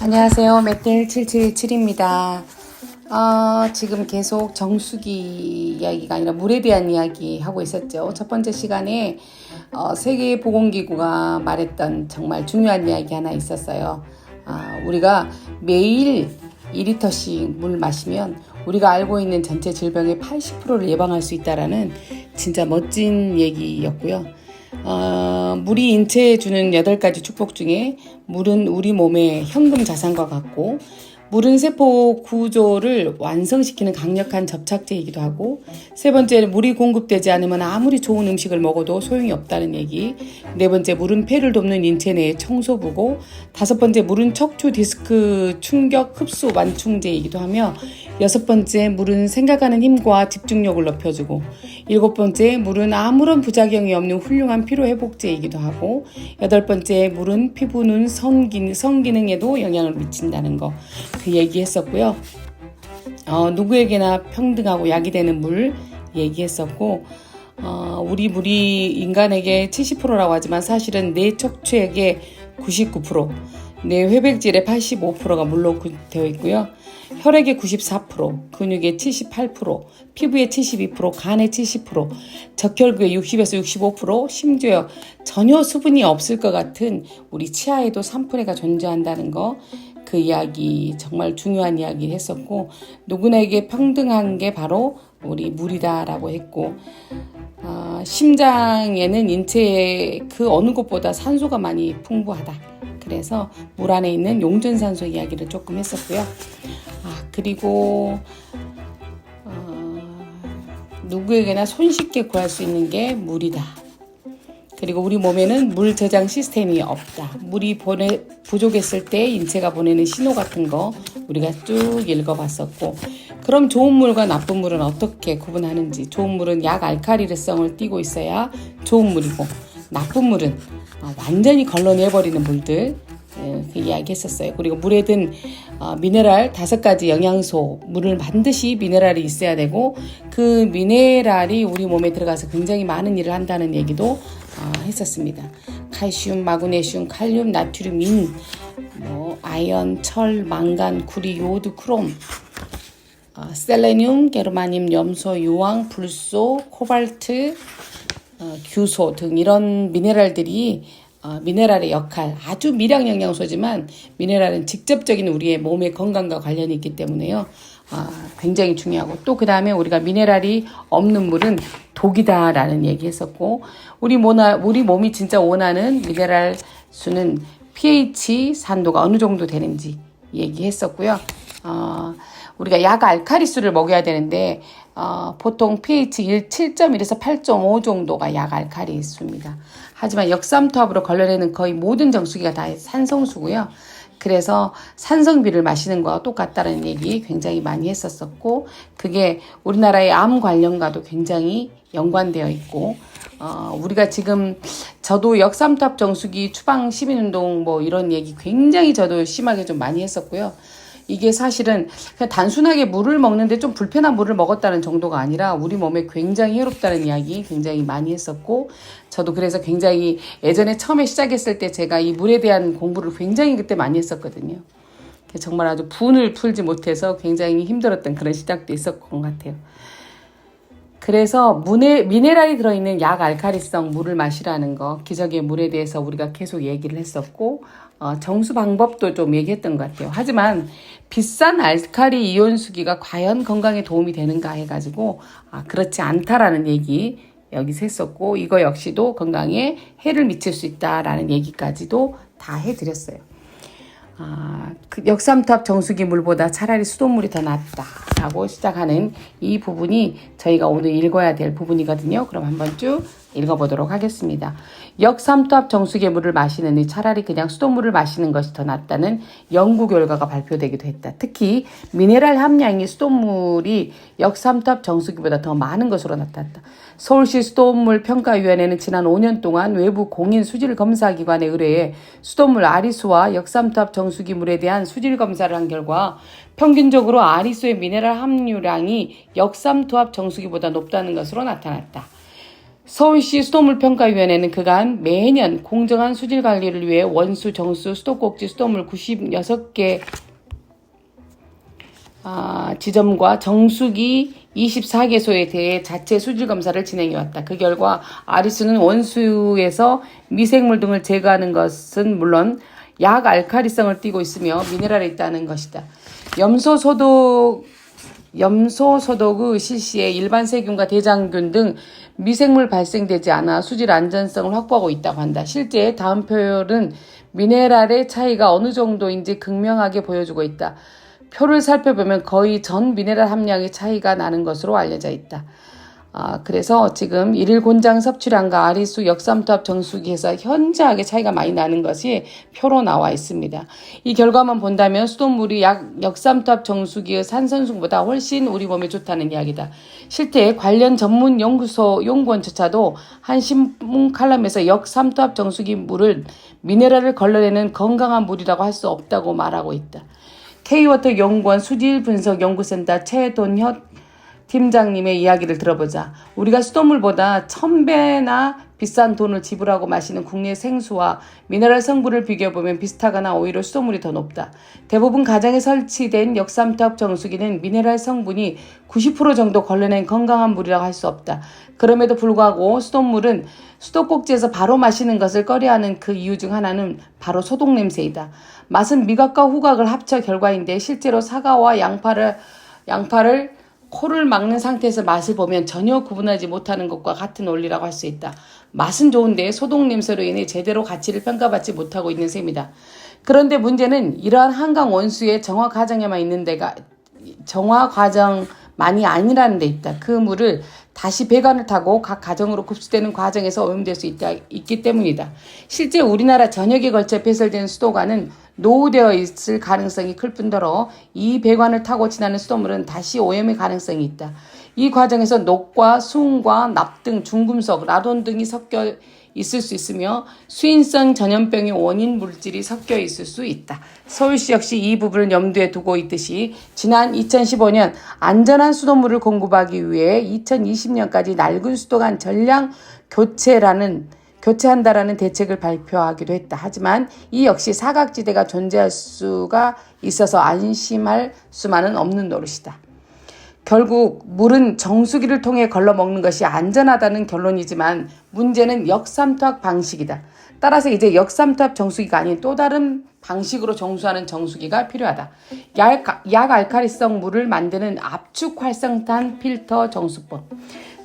안녕하세요. 맷들 7717입니다. 어, 지금 계속 정수기 이야기가 아니라 물에 대한 이야기 하고 있었죠. 첫 번째 시간에 어, 세계보건기구가 말했던 정말 중요한 이야기 하나 있었어요. 아, 우리가 매일 2리터씩 물 마시면 우리가 알고 있는 전체 질병의 80%를 예방할 수 있다라는 진짜 멋진 얘기였고요. 어, 물이 인체에 주는 8가지 축복 중에 물은 우리 몸의 현금 자산과 같고 물은 세포 구조를 완성시키는 강력한 접착제이기도 하고 세 번째는 물이 공급되지 않으면 아무리 좋은 음식을 먹어도 소용이 없다는 얘기 네 번째 물은 폐를 돕는 인체 내의 청소부고 다섯 번째 물은 척추 디스크 충격 흡수 완충제이기도 하며 여섯 번째 물은 생각하는 힘과 집중력을 높여주고 일곱 번째 물은 아무런 부작용이 없는 훌륭한 피로 회복제이기도 하고 여덟 번째 물은 피부 눈 성기, 성기능에도 영향을 미친다는 거 그 얘기했었고요. 어, 누구에게나 평등하고 약이 되는 물 얘기했었고 어, 우리 물이 인간에게 70%라고 하지만 사실은 내 척추에게 99%, 내 회백질의 85%가 물로 그- 되어 있고요. 혈액의 94%, 근육의 78%, 피부의 72%, 간의 70%, 적혈구의 60에서 65%, 심지어 전혀 수분이 없을 것 같은 우리 치아에도 3%가 존재한다는 거, 그 이야기 정말 중요한 이야기 했었고, 누구나에게 평등한 게 바로 우리 물이다라고 했고, 어, 심장에는 인체의 그 어느 곳보다 산소가 많이 풍부하다. 그래서 물 안에 있는 용존산소 이야기를 조금 했었고요. 아, 그리고 어, 누구에게나 손쉽게 구할 수 있는 게 물이다. 그리고 우리 몸에는 물 저장 시스템이 없다. 물이 보내, 부족했을 때 인체가 보내는 신호 같은 거 우리가 쭉 읽어봤었고, 그럼 좋은 물과 나쁜 물은 어떻게 구분하는지, 좋은 물은 약 알카리성을 띠고 있어야 좋은 물이고, 나쁜 물은 어, 완전히 걸러내버리는 물들, 예, 그 이야기 했었어요. 그리고 물에 든 어, 미네랄 다섯 가지 영양소, 물을 반드시 미네랄이 있어야 되고 그 미네랄이 우리 몸에 들어가서 굉장히 많은 일을 한다는 얘기도 어, 했었습니다. 칼슘, 마그네슘, 칼륨, 나트륨, 인, 뭐 아연, 철, 망간, 구리, 요오드, 크롬, 어, 셀레늄, 게르마늄, 염소, 유황, 불소, 코발트, 어, 규소 등 이런 미네랄들이 어, 미네랄의 역할 아주 미량 영양소지만 미네랄은 직접적인 우리의 몸의 건강과 관련이 있기 때문에요. 아, 굉장히 중요하고 또 그 다음에 우리가 미네랄이 없는 물은 독이다라는 얘기했었고 우리 모나 우리 몸이 진짜 원하는 미네랄 수는 pH 산도가 어느 정도 되는지 얘기했었고요. 어, 우리가 약 알카리수를 먹여야 되는데 어, 보통 pH 1, 7.1에서 8.5 정도가 약 알카리수입니다. 하지만 역삼투압으로 걸러내는 거의 모든 정수기가 다 산성수고요. 그래서 산성비를 마시는 거와 똑같다는 얘기 굉장히 많이 했었었고 그게 우리나라의 암 관련과도 굉장히 연관되어 있고 어, 우리가 지금 저도 역삼투압 정수기 추방 시민운동 뭐 이런 얘기 굉장히 저도 심하게 좀 많이 했었고요. 이게 사실은 그냥 단순하게 물을 먹는데 좀 불편한 물을 먹었다는 정도가 아니라 우리 몸에 굉장히 해롭다는 이야기 굉장히 많이 했었고 저도 그래서 굉장히 예전에 처음에 시작했을 때 제가 이 물에 대한 공부를 굉장히 그때 많이 했었거든요. 정말 아주 분을 풀지 못해서 굉장히 힘들었던 그런 시작도 있었던 것 같아요. 그래서 문에 미네랄이 들어있는 약 알카리성 물을 마시라는 거 기적의 물에 대해서 우리가 계속 얘기를 했었고 어, 정수 방법도 좀 얘기했던 것 같아요. 하지만 비싼 알카리 이온수기가 과연 건강에 도움이 되는가 해가지고 아, 그렇지 않다라는 얘기 여기서 했었고 이거 역시도 건강에 해를 미칠 수 있다라는 얘기까지도 다 해드렸어요. 아, 그 역삼투압 정수기 물보다 차라리 수돗물이 더 낫다라고 시작하는 이 부분이 저희가 오늘 읽어야 될 부분이거든요. 그럼 한번 쭉 읽어보도록 하겠습니다. 역삼투압 정수기 물을 마시느니 차라리 그냥 수돗물을 마시는 것이 더 낫다는 연구 결과가 발표되기도 했다. 특히 미네랄 함량이 수돗물이 역삼투압 정수기보다 더 많은 것으로 나타났다. 서울시 수돗물 평가위원회는 지난 5년 동안 외부 공인 수질 검사 기관에 의뢰해 수돗물 아리수와 역삼투압 정수기 물에 대한 수질 검사를 한 결과 평균적으로 아리수의 미네랄 함유량이 역삼투압 정수기보다 높다는 것으로 나타났다. 서울시 수돗물평가위원회는 그간 매년 공정한 수질 관리를 위해 원수, 정수, 수도꼭지, 수돗물 96개 아, 지점과 정수기 24개소에 대해 자체 수질 검사를 진행해 왔다. 그 결과 아리수는 원수에서 미생물 등을 제거하는 것은 물론 약 알카리성을 띠고 있으며 미네랄이 있다는 것이다. 염소 소독 염소 소독의 실시에 일반 세균과 대장균 등 미생물 발생되지 않아 수질 안전성을 확보하고 있다고 한다. 실제 다음 표현은 미네랄의 차이가 어느 정도인지 극명하게 보여주고 있다. 표를 살펴보면 거의 전 미네랄 함량의 차이가 나는 것으로 알려져 있다. 아, 그래서 지금 일일 곤장 섭취량과 아리수 역삼투압 정수기에서 현저하게 차이가 많이 나는 것이 표로 나와 있습니다. 이 결과만 본다면 수돗물이 약 역삼투압 정수기의 산선수보다 훨씬 우리 몸에 좋다는 이야기다. 실제 관련 전문 연구소 연구원조차도 한 신문 칼럼에서 역삼투압 정수기 물을 미네랄을 걸러내는 건강한 물이라고 할 수 없다고 말하고 있다. K워터 연구원 수질 분석 연구센터 최돈혁 팀장님의 이야기를 들어보자. 우리가 수돗물보다 천배나 비싼 돈을 지불하고 마시는 국내 생수와 미네랄 성분을 비교해보면 비슷하거나 오히려 수돗물이 더 높다. 대부분 가정에 설치된 역삼투압 정수기는 미네랄 성분이 90% 정도 걸러낸 건강한 물이라고 할 수 없다. 그럼에도 불구하고 수돗물은 수도꼭지에서 바로 마시는 것을 꺼려하는 그 이유 중 하나는 바로 소독 냄새이다. 맛은 미각과 후각을 합쳐 결과인데 실제로 사과와 양파를 양파를 코를 막는 상태에서 맛을 보면 전혀 구분하지 못하는 것과 같은 원리라고 할 수 있다. 맛은 좋은데 소독 냄새로 인해 제대로 가치를 평가받지 못하고 있는 셈이다. 그런데 문제는 이러한 한강 원수의 정화 과정에만 있는 데가 정화 과정만이 아니라는 데 있다. 그 물을 다시 배관을 타고 각 가정으로 흡수되는 과정에서 오염될 수 있다, 있기 때문이다. 실제 우리나라 전역에 걸쳐 배설된 수도관은 노후되어 있을 가능성이 클 뿐더러 이 배관을 타고 지나는 수돗물은 다시 오염의 가능성이 있다. 이 과정에서 녹과 수은과 납 등 중금속, 라돈 등이 섞여 있을 수 있으며 수인성 전염병의 원인 물질이 섞여 있을 수 있다. 서울시 역시 이 부분을 염두에 두고 있듯이 지난 2015년 안전한 수돗물을 공급하기 위해 2020년까지 낡은 수도관 전량 교체라는 교체한다라는 대책을 발표하기도 했다. 하지만 이 역시 사각지대가 존재할 수가 있어서 안심할 수만은 없는 노릇이다. 결국 물은 정수기를 통해 걸러 먹는 것이 안전하다는 결론이지만 문제는 역삼투압 방식이다. 따라서 이제 역삼투압 정수기가 아닌 또 다른 방식으로 정수하는 정수기가 필요하다. 약, 약 알카리성 물을 만드는 압축 활성탄 필터 정수법.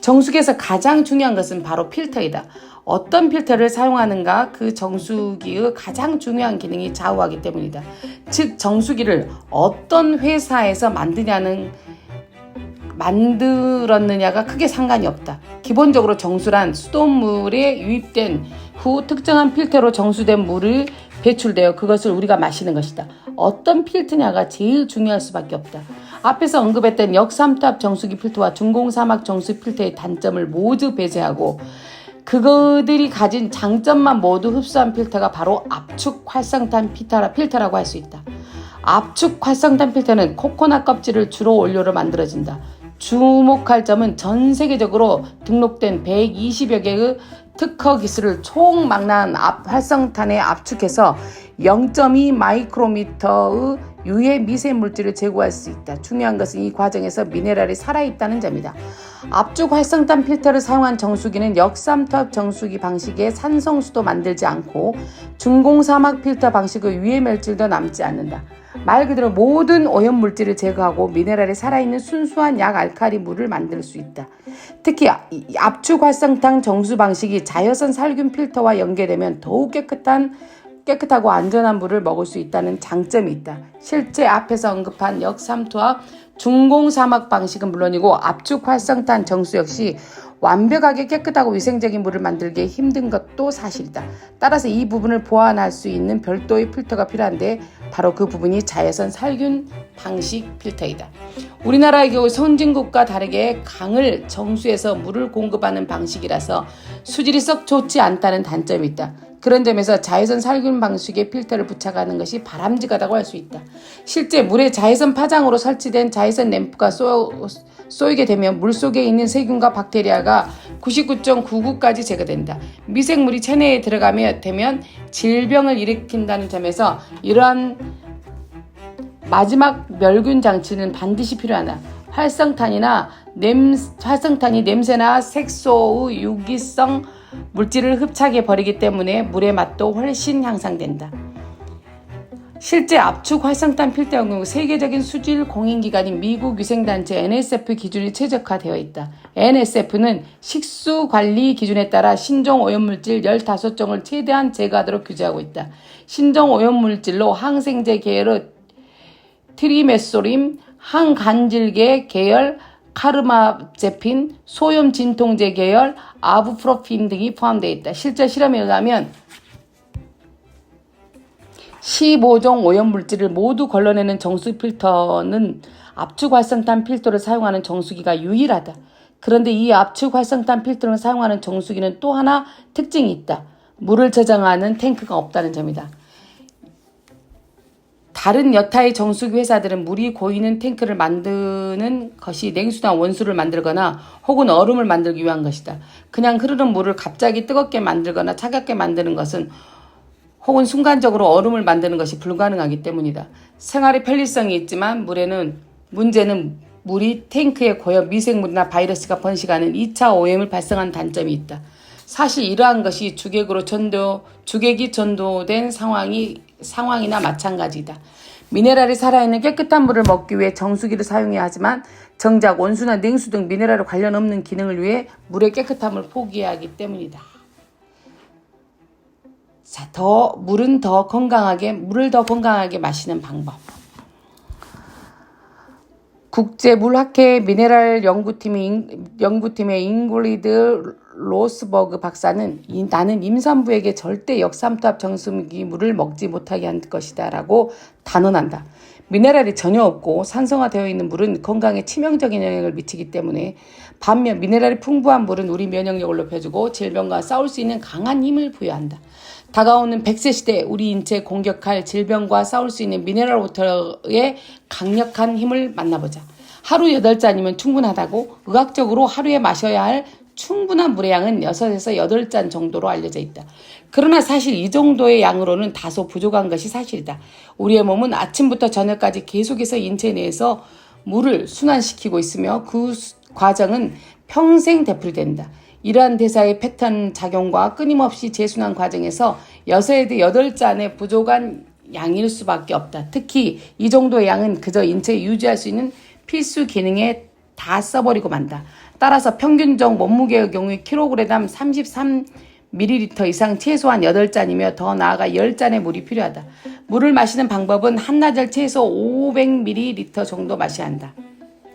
정수기에서 가장 중요한 것은 바로 필터이다. 어떤 필터를 사용하는가 그 정수기의 가장 중요한 기능이 좌우하기 때문이다. 즉 정수기를 어떤 회사에서 만드냐는 만들었느냐가 크게 상관이 없다. 기본적으로 정수란 수돗물에 유입된 후 특정한 필터로 정수된 물을 배출되어 그것을 우리가 마시는 것이다. 어떤 필터냐가 제일 중요할 수밖에 없다. 앞에서 언급했던 역삼투압 정수기 필터와 중공사막 정수 필터의 단점을 모두 배제하고 그거들이 가진 장점만 모두 흡수한 필터가 바로 압축 활성탄 필터라, 필터라고 할 수 있다. 압축 활성탄 필터는 코코넛 껍질을 주로 원료로 만들어진다. 주목할 점은 전 세계적으로 등록된 120여 개의 특허 기술을 총망라한 압 활성탄에 압축해서 0.2 마이크로미터의 유해 미세 물질을 제거할 수 있다. 중요한 것은 이 과정에서 미네랄이 살아있다는 점이다. 압축 활성탄 필터를 사용한 정수기는 역삼투압 정수기 방식의 산성수도 만들지 않고 중공사막 필터 방식의 유해 물질도 남지 않는다. 말 그대로 모든 오염 물질을 제거하고 미네랄이 살아있는 순수한 약 알카리 물을 만들 수 있다. 특히 압축 활성탄 정수 방식이 자외선 살균 필터와 연계되면 더욱 깨끗한 깨끗하고 안전한 물을 먹을 수 있다는 장점이 있다. 실제 앞에서 언급한 역삼투압 중공 사막 방식은 물론이고 압축 활성탄 정수 역시 완벽하게 깨끗하고 위생적인 물을 만들기 힘든 것도 사실이다. 따라서 이 부분을 보완할 수 있는 별도의 필터가 필요한데 바로 그 부분이 자외선 살균 방식 필터이다. 우리나라의 경우 선진국과 다르게 강을 정수해서 물을 공급하는 방식이라서 수질이 썩 좋지 않다는 단점이 있다. 그런 점에서 자외선 살균 방식의 필터를 부착하는 것이 바람직하다고 할 수 있다. 실제 물에 자외선 파장으로 설치된 자외선 램프가 쏘, 쏘이게 되면 물 속에 있는 세균과 박테리아가 99.99까지 제거된다. 미생물이 체내에 들어가면 되면 질병을 일으킨다는 점에서 이러한 마지막 멸균 장치는 반드시 필요하다. 활성탄이나 냄 활성탄이 냄새나 색소의 유기성 물질을 흡착해 버리기 때문에 물의 맛도 훨씬 향상된다. 실제 압축 활성탄 필터의 경우 세계적인 수질 공인기관인 미국 위생단체 NSF 기준이 최적화되어 있다. NSF는 식수 관리 기준에 따라 신종 오염물질 15종을 최대한 제거하도록 규제하고 있다. 신종 오염물질로 항생제 계열의 트리메소림, 항간질계 계열, 카르마제핀, 소염 진통제 계열, 아부프로핀 등이 포함되어 있다. 실제 실험에 의하면 15종 오염물질을 모두 걸러내는 정수 필터는 압축 활성탄 필터를 사용하는 정수기가 유일하다. 그런데 이 압축 활성탄 필터를 사용하는 정수기는 또 하나 특징이 있다. 물을 저장하는 탱크가 없다는 점이다. 다른 여타의 정수기 회사들은 물이 고이는 탱크를 만드는 것이 냉수나 원수를 만들거나 혹은 얼음을 만들기 위한 것이다. 그냥 흐르는 물을 갑자기 뜨겁게 만들거나 차갑게 만드는 것은 혹은 순간적으로 얼음을 만드는 것이 불가능하기 때문이다. 생활의 편리성이 있지만 물에는 문제는 물이 탱크에 고여 미생물이나 바이러스가 번식하는 2차 오염을 발생한 단점이 있다. 사실 이러한 것이 주객으로 전도 주객이 전도된 상황이 상황이나 마찬가지다. 미네랄이 살아있는 깨끗한 물을 먹기 위해 정수기를 사용해야 하지만 정작 원수나 냉수 등 미네랄에 관련 없는 기능을 위해 물의 깨끗함을 포기해야 하기 때문이다. 자, 더 물은 더 건강하게 물을 더 건강하게 마시는 방법. 국제물학회 미네랄 연구팀의 연구팀의 잉글리드 로스버그 박사는 이, 나는 임산부에게 절대 역삼투압 정수기 물을 먹지 못하게 한 것이다 라고 단언한다. 미네랄이 전혀 없고 산성화되어 있는 물은 건강에 치명적인 영향을 미치기 때문에 반면 미네랄이 풍부한 물은 우리 면역력을 높여주고 질병과 싸울 수 있는 강한 힘을 부여한다. 다가오는 100세 시대 우리 인체에 공격할 질병과 싸울 수 있는 미네랄 워터의 강력한 힘을 만나보자. 하루 8잔이면 충분하다고 의학적으로 하루에 마셔야 할 충분한 물의 양은 6에서 8잔 정도로 알려져 있다. 그러나 사실 이 정도의 양으로는 다소 부족한 것이 사실이다. 우리의 몸은 아침부터 저녁까지 계속해서 인체 내에서 물을 순환시키고 있으며 그 과정은 평생 되풀이된다. 이러한 대사의 패턴 작용과 끊임없이 재순환 과정에서 6에서 8잔의 부족한 양일 수밖에 없다. 특히 이 정도의 양은 그저 인체에 유지할 수 있는 필수 기능에 다 써버리고 만다. 따라서 평균적 몸무게의 경우에 킬로그램 33ml 이상 최소한 8잔이며 더 나아가 10잔의 물이 필요하다. 물을 마시는 방법은 한나절 최소 500ml 정도 마셔야 한다.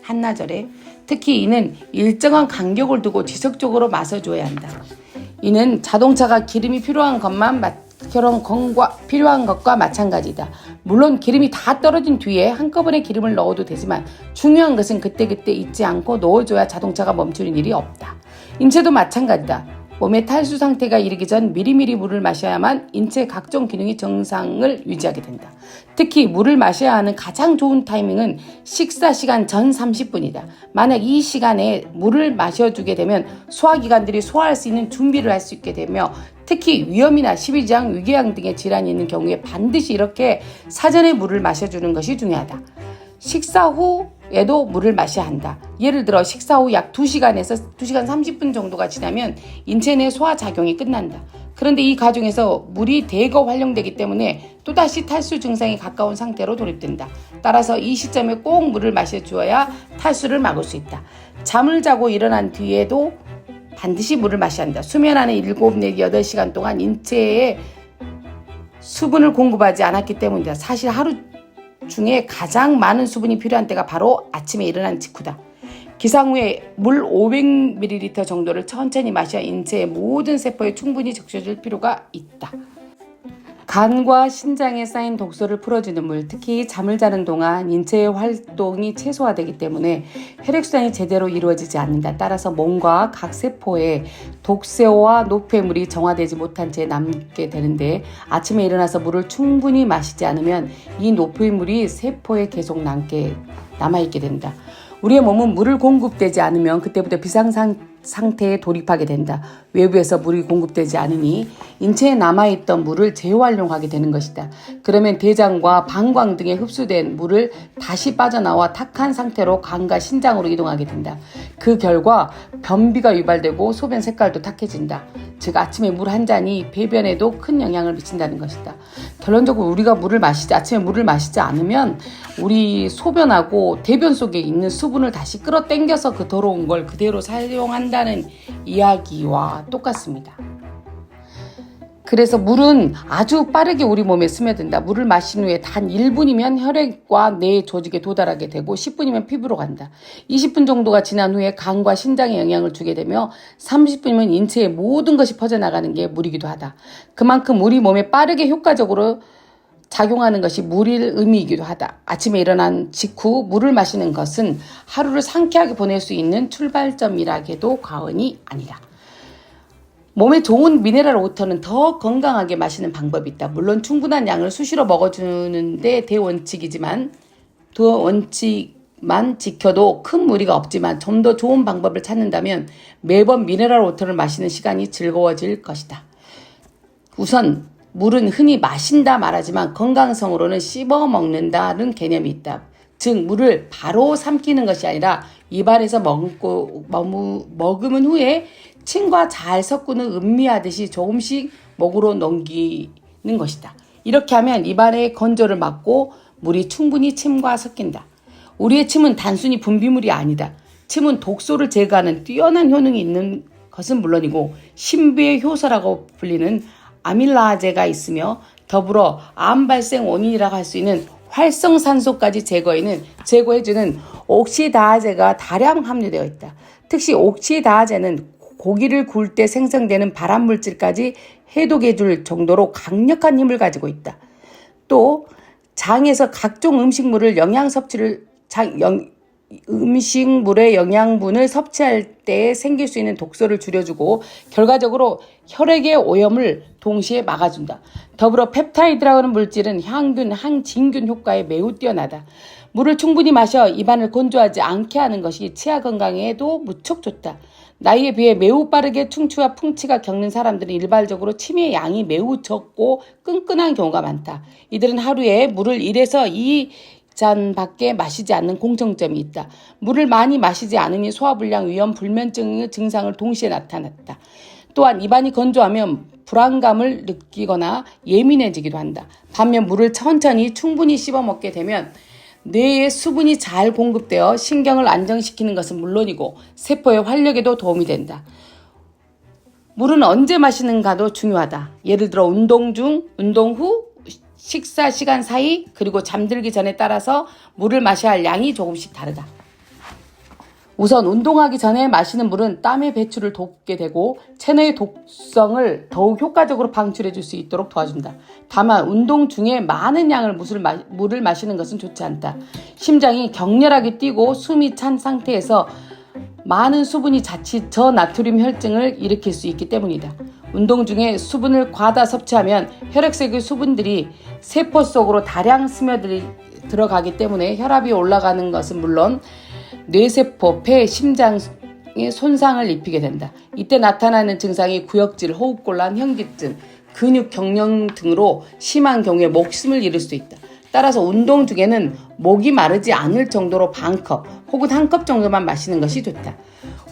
한나절에 특히 이는 일정한 간격을 두고 지속적으로 마셔줘야 한다. 이는 자동차가 기름이 필요한 것만 결혼 건과 필요한 것과 마찬가지다. 물론 기름이 다 떨어진 뒤에 한꺼번에 기름을 넣어도 되지만 중요한 것은 그때그때 잊지 않고 넣어줘야 자동차가 멈추는 일이 없다. 인체도 마찬가지다. 몸의 탈수 상태가 이르기 전 미리미리 물을 마셔야만 인체의 각종 기능이 정상을 유지하게 된다. 특히 물을 마셔야 하는 가장 좋은 타이밍은 식사 시간 전 30분이다. 만약 이 시간에 물을 마셔주게 되면 소화기관들이 소화할 수 있는 준비를 할 수 있게 되며 특히 위염이나 십이장, 위궤양 등의 질환이 있는 경우에 반드시 이렇게 사전에 물을 마셔주는 것이 중요하다. 식사 후 에도 물을 마셔야 한다. 예를 들어 식사 후 약 2시간에서 2시간 30분 정도가 지나면 인체 내 소화 작용이 끝난다. 그런데 이 과정에서 물이 대거 활용되기 때문에 또다시 탈수 증상이 가까운 상태로 돌입된다. 따라서 이 시점에 꼭 물을 마셔 주어야 탈수를 막을 수 있다. 잠을 자고 일어난 뒤에도 반드시 물을 마셔야 한다. 수면 안에 7, 내지 8시간 동안 인체에 수분을 공급하지 않았기 때문이다. 사실 하루 중에 가장 많은 수분이 필요한 때가 바로 아침에 일어난 직후다. 기상 후에 물 500ml 정도를 천천히 마셔야 인체의 모든 세포에 충분히 적셔줄 필요가 있다. 간과 신장에 쌓인 독소를 풀어주는 물, 특히 잠을 자는 동안 인체의 활동이 최소화되기 때문에 혈액순환이 제대로 이루어지지 않는다. 따라서 몸과 각 세포에 독소와 노폐물이 정화되지 못한 채 남게 되는데 아침에 일어나서 물을 충분히 마시지 않으면 이 노폐물이 세포에 계속 남게 남아있게 된다. 우리의 몸은 물을 공급되지 않으면 그때부터 비상 상 태에 돌입하게 된다. 외부에서 물이 공급되지 않으니 인체에 남아있던 물을 재활용하게 되는 것이다. 그러면 대장과 방광 등에 흡수된 물을 다시 빠져나와 탁한 상태로 간과 신장으로 이동하게 된다. 그 결과 변비가 유발되고 소변 색깔도 탁해진다. 즉 아침에 물 한 잔이 배변에도 큰 영향을 미친다는 것이다. 결론적으로 우리가 물을 마시지 아침에 물을 마시지 않으면 우리 소변하고 대변 속에 있는 수분을 다시 끌어당겨서 그 더러운 걸 그대로 사용한다 는 이야기와 똑같습니다. 그래서 물은 아주 빠르게 우리 몸에 스며든다. 물을 마신 후에 단 1분이면 혈액과 뇌 조직에 도달하게 되고 10분이면 피부로 간다. 20분 정도가 지난 후에 간과 신장에 영향을 주게 되며 30분이면 인체의 모든 것이 퍼져나가는 게 물이기도 하다. 그만큼 우리 몸에 빠르게 효과적으로 작용하는 것이 물일 의미이기도 하다. 아침에 일어난 직후 물을 마시는 것은 하루를 상쾌하게 보낼 수 있는 출발점이라게도 과언이 아니다. 몸에 좋은 미네랄 워터는 더 건강하게 마시는 방법이 있다. 물론 충분한 양을 수시로 먹어주는데 대원칙이지만 두 원칙만 지켜도 큰 무리가 없지만 좀 더 좋은 방법을 찾는다면 매번 미네랄 워터를 마시는 시간이 즐거워질 것이다. 우선 물은 흔히 마신다 말하지만 건강성으로는 씹어 먹는다는 개념이 있다. 즉 물을 바로 삼키는 것이 아니라 입안에서 먹고 머무, 먹으면 후에 침과 잘 섞고는 음미하듯이 조금씩 목으로 넘기는 것이다. 이렇게 하면 입안의 건조를 막고 물이 충분히 침과 섞인다. 우리의 침은 단순히 분비물이 아니다. 침은 독소를 제거하는 뛰어난 효능이 있는 것은 물론이고 신비의 효소라고 불리는 아밀라제가 있으며 더불어 암 발생 원인이라고 할 수 있는 활성산소까지 제거에는 제거해주는 옥시다제가 다량 함유되어 있다. 특히 옥시다제는 고기를 구울 때 생성되는 발암 물질까지 해독해 줄 정도로 강력한 힘을 가지고 있다. 또 장에서 각종 음식물을 영양 섭취를 장, 영, 음식물의 영양분을 섭취할 때 생길 수 있는 독소를 줄여주고 결과적으로 혈액의 오염을 동시에 막아준다. 더불어 펩타이드라고 하는 물질은 향균, 항진균 효과에 매우 뛰어나다. 물을 충분히 마셔 입안을 건조하지 않게 하는 것이 치아 건강에도 무척 좋다. 나이에 비해 매우 빠르게 충치와 풍치가 겪는 사람들은 일반적으로 침의 양이 매우 적고 끈끈한 경우가 많다. 이들은 하루에 물을 1에서 2 잔밖에 마시지 않는 공통점이 있다. 물을 많이 마시지 않으니 소화불량, 위염, 불면증의 증상을 동시에 나타났다. 또한 입안이 건조하면 불안감을 느끼거나 예민해지기도 한다. 반면 물을 천천히 충분히 씹어 먹게 되면 뇌에 수분이 잘 공급되어 신경을 안정시키는 것은 물론이고 세포의 활력에도 도움이 된다. 물은 언제 마시는가도 중요하다. 예를 들어 운동 중, 운동 후, 식사 시간 사이, 그리고 잠들기 전에 따라서 물을 마셔야 할 양이 조금씩 다르다. 우선 운동하기 전에 마시는 물은 땀의 배출을 돕게 되고 체내의 독성을 더욱 효과적으로 방출해 줄 수 있도록 도와준다. 다만 운동 중에 많은 양을 물을, 마시는 것은 좋지 않다. 심장이 격렬하게 뛰고 숨이 찬 상태에서 많은 수분이 자칫 저나트륨 혈증을 일으킬 수 있기 때문이다. 운동 중에 수분을 과다 섭취하면 혈액색의 수분들이 세포 속으로 다량 스며들어가기 때문에 혈압이 올라가는 것은 물론 뇌세포, 폐, 심장에 손상을 입히게 된다. 이때 나타나는 증상이 구역질, 호흡곤란, 현기증, 근육 경련 등으로 심한 경우에 목숨을 잃을 수 있다. 따라서 운동 중에는 목이 마르지 않을 정도로 반 컵 혹은 한 컵 정도만 마시는 것이 좋다.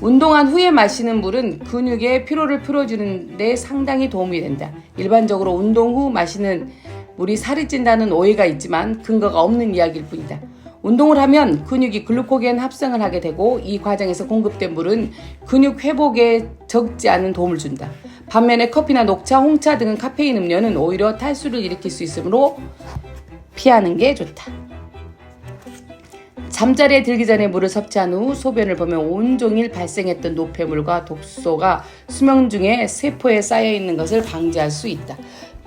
운동한 후에 마시는 물은 근육의 피로를 풀어주는 데 상당히 도움이 된다. 일반적으로 운동 후 마시는 물이 살이 찐다는 오해가 있지만 근거가 없는 이야기일 뿐이다. 운동을 하면 근육이 글루코겐 합성을 하게 되고 이 과정에서 공급된 물은 근육 회복에 적지 않은 도움을 준다. 반면에 커피나 녹차, 홍차 등은 카페인 음료는 오히려 탈수를 일으킬 수 있으므로 피하는 게 좋다. 잠자리에 들기 전에 물을 섭취한 후 소변을 보면 온종일 발생했던 노폐물과 독소가 수면 중에 세포에 쌓여 있는 것을 방지할 수 있다.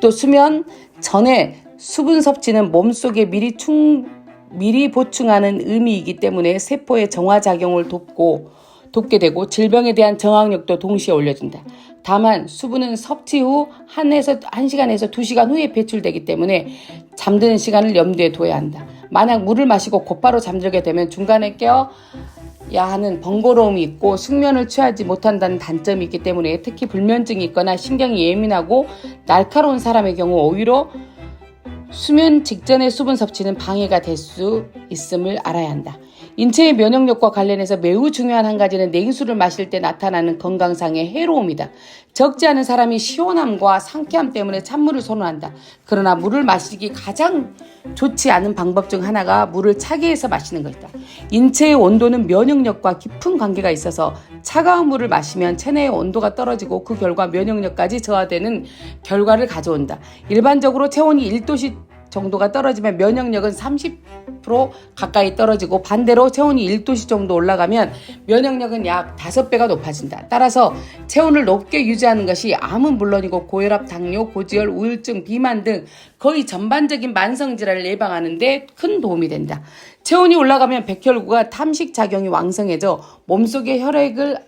또 수면 전에 수분 섭취는 몸속에 미리 충 미리 보충하는 의미이기 때문에 세포의 정화 작용을 돕고 돕게 되고 질병에 대한 저항력도 동시에 올려준다. 다만 수분은 섭취 후 1에서 1시간에서 2시간 후에 배출되기 때문에 잠드는 시간을 염두에 둬야 한다. 만약 물을 마시고 곧바로 잠들게 되면 중간에 깨어 야 하는 번거로움이 있고 숙면을 취하지 못한다는 단점이 있기 때문에 특히 불면증이 있거나 신경이 예민하고 날카로운 사람의 경우 오히려 수면 직전의 수분 섭취는 방해가 될 수 있음을 알아야 한다. 인체의 면역력과 관련해서 매우 중요한 한 가지는 냉수를 마실 때 나타나는 건강상의 해로움이다. 적지 않은 사람이 시원함과 상쾌함 때문에 찬물을 선호한다. 그러나 물을 마시기 가장 좋지 않은 방법 중 하나가 물을 차게 해서 마시는 것이다. 인체의 온도는 면역력과 깊은 관계가 있어서 차가운 물을 마시면 체내의 온도가 떨어지고 그 결과 면역력까지 저하되는 결과를 가져온다. 일반적으로 체온이 1도씨 정도가 떨어지면 면역력은 30% 가까이 떨어지고 반대로 체온이 1도씨 정도 올라가면 면역력은 약 5배가 높아진다. 따라서 체온을 높게 유지하는 것이 암은 물론이고 고혈압, 당뇨, 고지혈, 우울증, 비만 등 거의 전반적인 만성 질환을 예방하는 데 큰 도움이 된다. 체온이 올라가면 백혈구가 탐식 작용이 왕성해져 몸속의 혈액을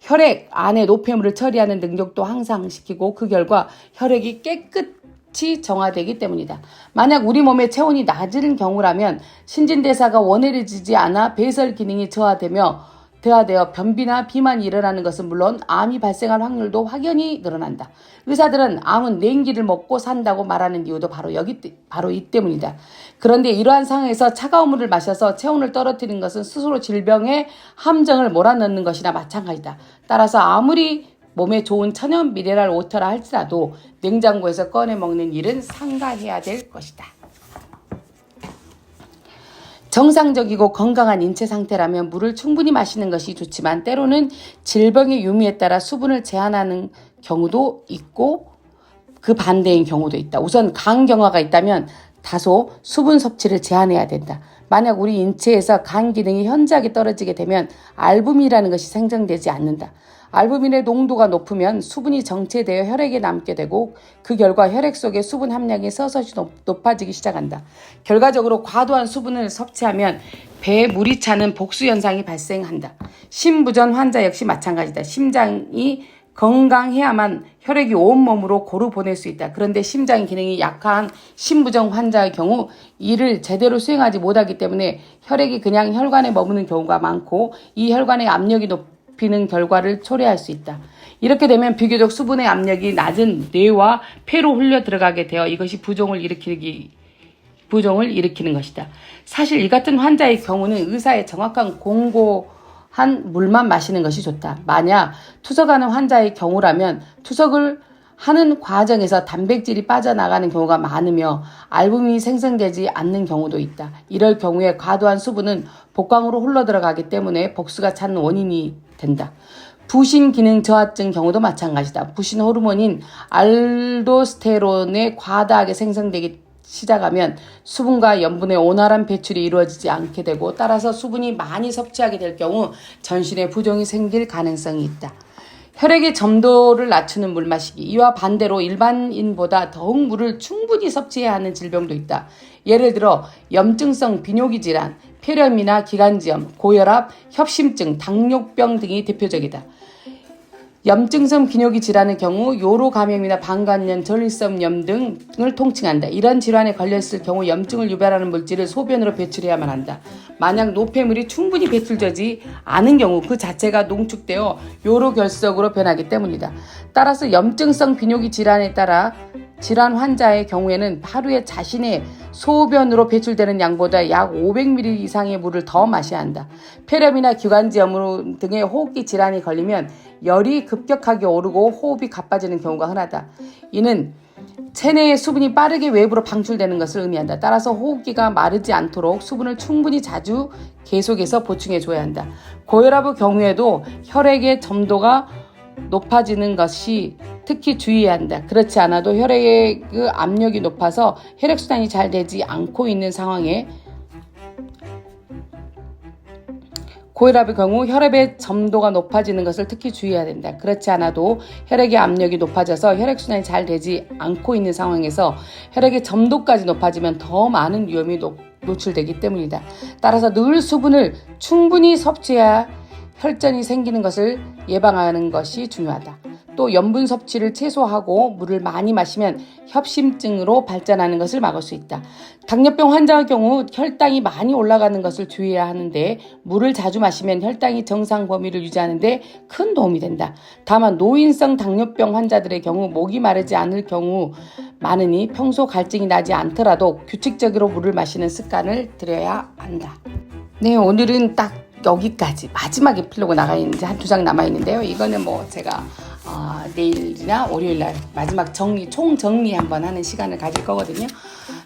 혈액 안에 노폐물을 처리하는 능력도 향상시키고 그 결과 혈액이 깨끗 치 정화되기 때문이다. 만약 우리 몸의 체온이 낮은 경우라면 신진대사가 원활해지지 않아 배설 기능이 저하되며 저하되어 변비나 비만이 일어나는 것은 물론 암이 발생할 확률도 확연히 늘어난다. 의사들은 암은 냉기를 먹고 산다고 말하는 이유도 바로 여기 바로 이 때문이다. 그런데 이러한 상황에서 차가운 물을 마셔서 체온을 떨어뜨리는 것은 스스로 질병의 함정을 몰아넣는 것이나 마찬가지다. 따라서 아무리 몸에 좋은 천연 미네랄 워터라 할지라도 냉장고에서 꺼내 먹는 일은 삼가해야 될 것이다. 정상적이고 건강한 인체 상태라면 물을 충분히 마시는 것이 좋지만 때로는 질병의 유무에 따라 수분을 제한하는 경우도 있고 그 반대인 경우도 있다. 우선 간경화가 있다면 다소 수분 섭취를 제한해야 된다. 만약 우리 인체에서 간 기능이 현저하게 떨어지게 되면 알부민이라는 것이 생성되지 않는다. 알부민의 농도가 높으면 수분이 정체되어 혈액에 남게 되고 그 결과 혈액 속의 수분 함량이 서서히 높아지기 시작한다. 결과적으로 과도한 수분을 섭취하면 배에 물이 차는 복수 현상이 발생한다. 심부전 환자 역시 마찬가지다. 심장이 건강해야만 혈액이 온몸으로 고루 보낼 수 있다. 그런데 심장 기능이 약한 심부정 환자의 경우 이를 제대로 수행하지 못하기 때문에 혈액이 그냥 혈관에 머무는 경우가 많고 이 혈관의 압력이 높 이는 결과를 초래할 수 있다. 이렇게 되면 비교적 수분의 압력이 낮은 뇌와 폐로 흘려 들어가게 되어 이것이 부종을 일으키기 부종을 일으키는 것이다. 사실 이 같은 환자의 경우는 의사의 정확한 공고 한 물만 마시는 것이 좋다. 만약 투석하는 환자의 경우라면 투석을 하는 과정에서 단백질이 빠져나가는 경우가 많으며 알부민이 생성되지 않는 경우도 있다. 이럴 경우에 과도한 수분은 복강으로 흘러 들어가기 때문에 복수가 차는 원인이 된다. 부신 기능 저하증 경우도 마찬가지다. 부신 호르몬인 알도스테론에 과다하게 생성되기 시작하면 수분과 염분의 온화한 배출이 이루어지지 않게 되고 따라서 수분이 많이 섭취하게 될 경우 전신에 부종이 생길 가능성이 있다. 혈액의 점도를 낮추는 물 마시기. 이와 반대로 일반인보다 더욱 물을 충분히 섭취해야 하는 질병도 있다. 예를 들어 염증성 비뇨기 질환, 폐렴이나 기관지염, 고혈압, 협심증, 당뇨병 등이 대표적이다. 염증성 비뇨기 질환의 경우 요로 감염이나 방광염, 전립선염 등을 통칭한다. 이런 질환에 걸렸을 경우 염증을 유발하는 물질을 소변으로 배출해야만 한다. 만약 노폐물이 충분히 배출되지 않은 경우 그 자체가 농축되어 요로 결석으로 변하기 때문이다. 따라서 염증성 비뇨기 질환에 따라 질환 환자의 경우에는 하루에 자신의 소변으로 배출되는 양보다 약 500ml 이상의 물을 더 마셔야 한다. 폐렴이나 기관지염 등의 호흡기 질환이 걸리면 열이 급격하게 오르고 호흡이 가빠지는 경우가 흔하다. 이는 체내의 수분이 빠르게 외부로 방출되는 것을 의미한다. 따라서 호흡기가 마르지 않도록 수분을 충분히 자주 계속해서 보충해 줘야 한다. 고혈압의 경우에도 혈액의 점도가 높아지는 것이 특히 주의해야 한다. 그렇지 않아도 혈액의 그 압력이 높아서 혈액순환이 잘 되지 않고 있는 상황에 고혈압의 경우 혈압의 점도가 높아지는 것을 특히 주의해야 된다. 그렇지 않아도 혈액의 압력이 높아져서 혈액순환이 잘 되지 않고 있는 상황에서 혈액의 점도까지 높아지면 더 많은 위험이 노, 노출되기 때문이다. 따라서 늘 수분을 충분히 섭취해야 혈전이 생기는 것을 예방하는 것이 중요하다. 또 염분 섭취를 최소화하고 물을 많이 마시면 협심증으로 발전하는 것을 막을 수 있다. 당뇨병 환자의 경우 혈당이 많이 올라가는 것을 주의해야 하는데 물을 자주 마시면 혈당이 정상 범위를 유지하는데 큰 도움이 된다. 다만 노인성 당뇨병 환자들의 경우 목이 마르지 않을 경우 많으니 평소 갈증이 나지 않더라도 규칙적으로 물을 마시는 습관을 들여야 한다. 네, 오늘은 딱 여기까지 마지막 에필로그 나가 있는지 한 두 장 남아 있는데요. 이거는 뭐 제가 어, 내일이나 월요일 날 마지막 정리 총 정리 한번 하는 시간을 가질 거거든요.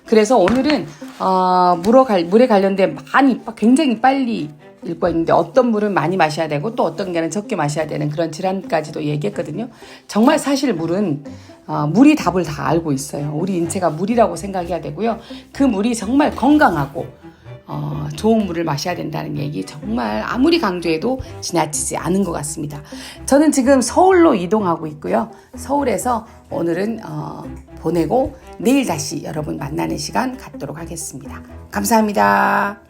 그래서 오늘은 어, 물어 갈, 물에 관련된 많이 굉장히 빨리 읽고 있는데 어떤 물은 많이 마셔야 되고 또 어떤 게는 적게 마셔야 되는 그런 질환까지도 얘기했거든요. 정말 사실 물은 어, 물이 답을 다 알고 있어요. 우리 인체가 물이라고 생각해야 되고요. 그 물이 정말 건강하고 어, 좋은 물을 마셔야 된다는 얘기 정말 아무리 강조해도 지나치지 않은 것 같습니다. 저는 지금 서울로 이동하고 있고요. 서울에서 오늘은 어, 보내고 내일 다시 여러분 만나는 시간 갖도록 하겠습니다. 감사합니다.